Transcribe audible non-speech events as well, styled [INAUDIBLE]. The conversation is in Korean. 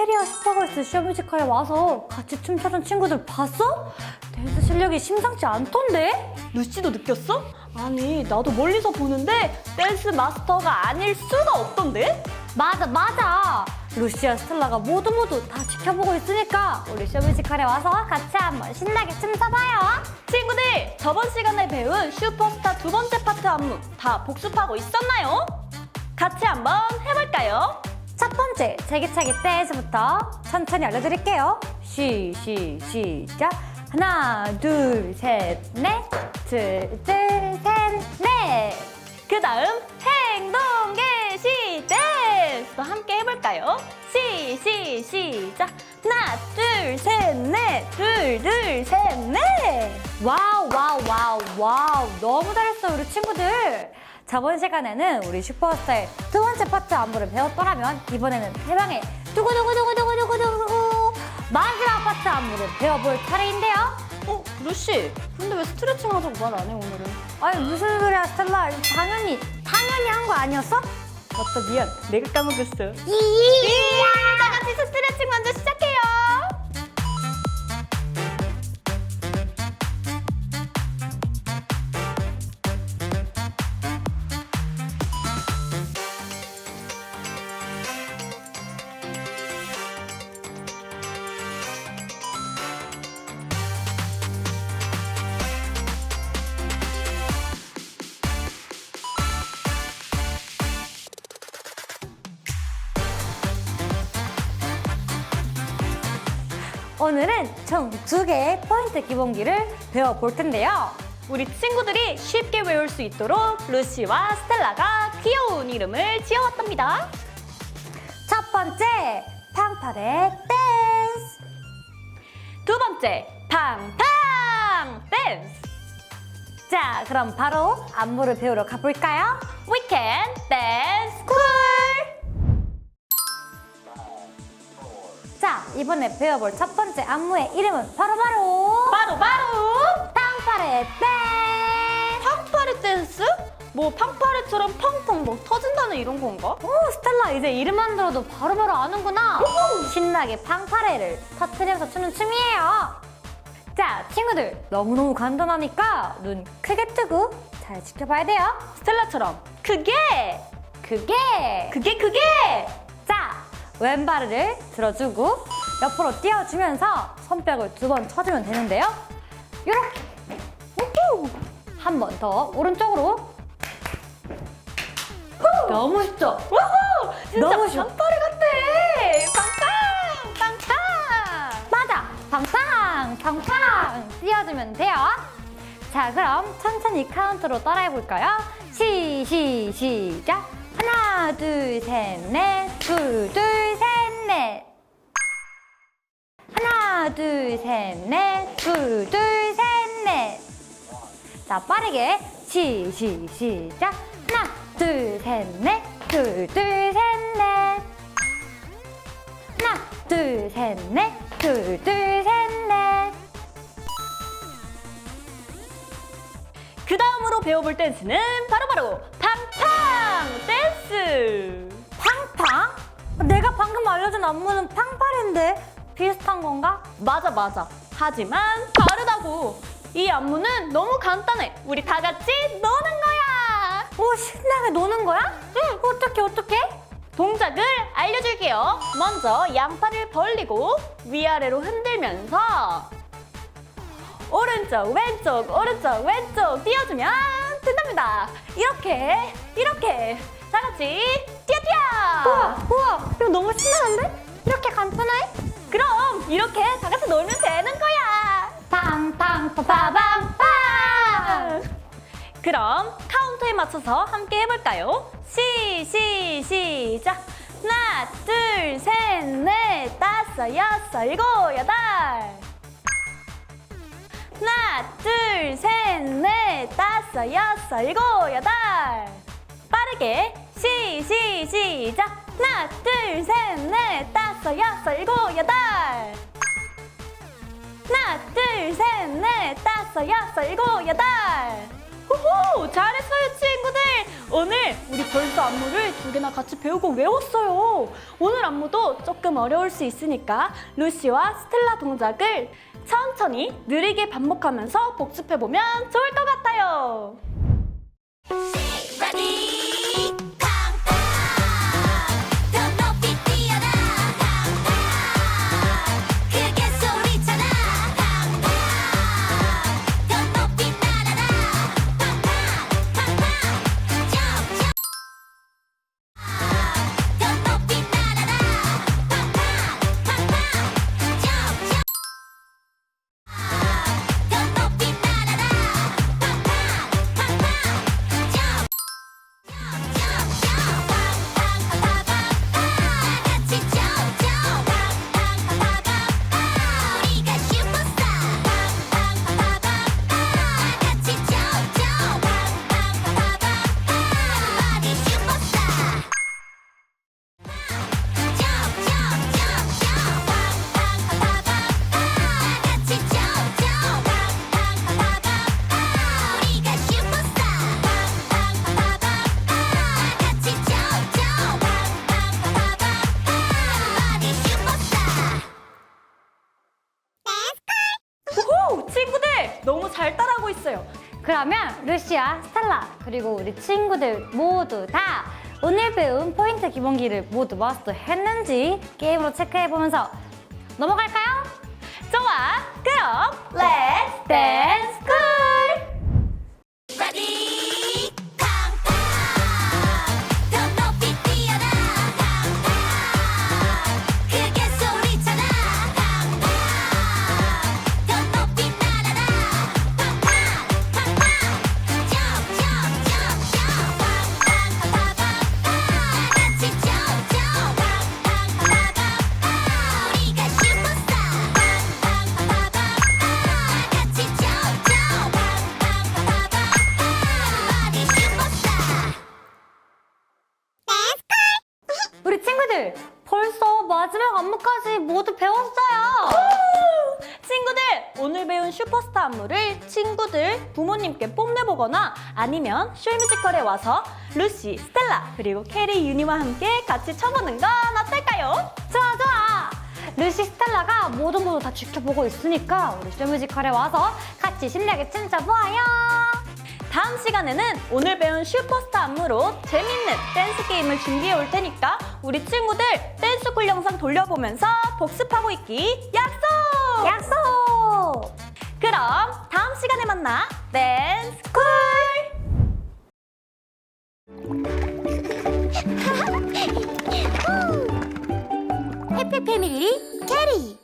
캐리어 슈퍼걸스 쇼뮤지컬에 와서 같이 춤추던 친구들 봤어? 댄스 실력이 심상치 않던데? 루시도 느꼈어? 아니 나도 멀리서 보는데 댄스 마스터가 아닐 수가 없던데? 맞아 맞아 루시와 스텔라가 모두 모두 다 지켜보고 있으니까 우리 쇼뮤지컬에 와서 같이 한번 신나게 춤춰봐요 친구들 저번 시간에 배운 슈퍼스타 두 번째 파트 안무 다 복습하고 있었나요? 같이 한번 해볼까요? 첫 번째 제기차기 댄스부터 천천히 알려드릴게요. 시, 시, 시작. 하나 둘 셋 넷 둘 둘 셋 넷. 그 다음 행동 개시 댄스도 함께 해볼까요? 시, 시, 시작. 하나 둘 셋 넷 둘 둘 셋 넷. 와우 와우 와우 와우. 너무 잘했어 우리 친구들 저번 시간에는 우리 슈퍼스타의 두 번째 파트 안무를 배웠더라면 이번에는 대망의 두구두구두구두구두구두구 마지막 파트 안무를 배워볼 차례인데요 어? 루시 근데 왜 스트레칭 하자고 말 안 해 오늘은? 아니 무슨 소리야 스텔라 당연히 당연히 한 거 아니었어? 맞다 미안 내가 까먹었어 이야 다 같이 스트레칭 먼저 시작 오늘은 총 두 개의 포인트 기본기를 배워볼 텐데요. 우리 친구들이 쉽게 외울 수 있도록 루시와 스텔라가 귀여운 이름을 지어왔답니다. 첫 번째 팡파레 댄스. 두 번째 팡팡 댄스. 자 그럼 바로 안무를 배우러 가볼까요? We can dance 자 이번에 배워볼 첫 번째 안무의 이름은 바로바로. 바로 바로. 팡파레 댄스. 팡파레 댄스? 뭐 팡파레처럼 펑펑 뭐 터진다는 이런 건가? 오 스텔라 이제 이름만 들어도 바로바로 아는구나. 신나게 팡파레를 터트려서 추는 춤이에요. 자 친구들 너무너무 간단하니까 눈 크게 뜨고 잘 지켜봐야 돼요. 스텔라처럼. 그게! 그게! 그게 그게! 자 왼발을 들어주고 옆으로 띄워주면서 손뼉을 두 번 쳐주면 되는데요 이렇게 한 번 더 오른쪽으로 너무 쉽죠? 우후! 진짜 너무 쉬워. 팡파레 같아 팡팡 팡팡 맞아! 팡팡! 팡팡! 띄워주면 돼요. 자, 그럼 천천히 카운트로 따라해볼까요? 시, 시, 시작! 하나, 둘, 셋, 넷. 둘, 둘, 셋, 넷. 하나, 둘, 셋, 넷. 둘, 둘, 셋, 넷. 자, 빠르게. 시, 시, 시작! 하나, 둘, 셋, 넷. 둘, 둘, 셋, 넷. 하나, 둘, 셋, 넷. 둘, 둘, 셋, 넷. 그 다음으로 배워볼 댄스는 바로바로 팡팡 댄스 팡팡? 내가 방금 알려준 안무는 팡파레인데 비슷한 건가? 맞아 맞아 하지만 다르다고 이 안무는 너무 간단해 우리 다 같이 노는 거야 오 신나게 노는 거야? 응 어떻게 어떻게? 동작을 알려줄게요 먼저 양팔을 벌리고 위아래로 흔들면서 오른쪽 왼쪽 오른쪽 왼쪽 띄워주면 된답니다 이렇게 이렇게 다 같이 뛰어 뛰어 우와 우와 이거 너무 신나는데? 이렇게 간단해? 그럼 이렇게 다 같이 놀면 되는 거야 팡팡 빠밤 팡 그럼 카운터에 맞춰서 함께 해볼까요? 시, 시, 시작! 하나, 둘, 셋, 넷, 다섯, 여섯, 일곱, 여덟! 하나, 둘, 셋, 넷, 다섯, 여섯, 일곱, 여덟! 빠르게 시, 시, 시작! 하나, 둘, 셋, 넷, 다섯, 여섯, 일곱, 여덟! 하나, 둘, 셋, 넷, 다섯, 여섯, 일곱, 여덟! 오호, 잘했어요, 친구들. 오늘 우리 벌써 안무를 두 개나 같이 배우고 외웠어요. 오늘 안무도 조금 어려울 수 있으니까 루시와 스텔라 동작을 천천히 느리게 반복하면서 복습해보면 좋을 것 같아요. 그러면 루시아, 스텔라 그리고 우리 친구들 모두 다 오늘 배운 포인트 기본기를 모두 마스터 했는지 게임으로 체크해보면서 넘어갈까요? 좋아, 그럼 Let's Dance School! 친구들 벌써 마지막 안무까지 모두 배웠어요. 친구들 오늘 배운 슈퍼스타 안무를 친구들 부모님께 뽐내보거나 아니면 쇼뮤지컬에 와서 루시, 스텔라 그리고 캐리, 유니와 함께 같이 쳐보는 건 어떨까요? 좋아 좋아. 루시, 스텔라가 모두 모두 다 지켜보고 있으니까 우리 쇼뮤지컬에 와서 같이 실력을 춤춰보아요. 다음 시간에는 오늘 배운 슈퍼스타 안무로 재밌는 댄스 게임을 준비해 올 테니까 우리 친구들 댄스쿨 영상 돌려보면서 복습하고 있기 약속! 약속. 그럼 다음 시간에 만나 댄스쿨! [LAUGHS] 해피 패밀리 캐리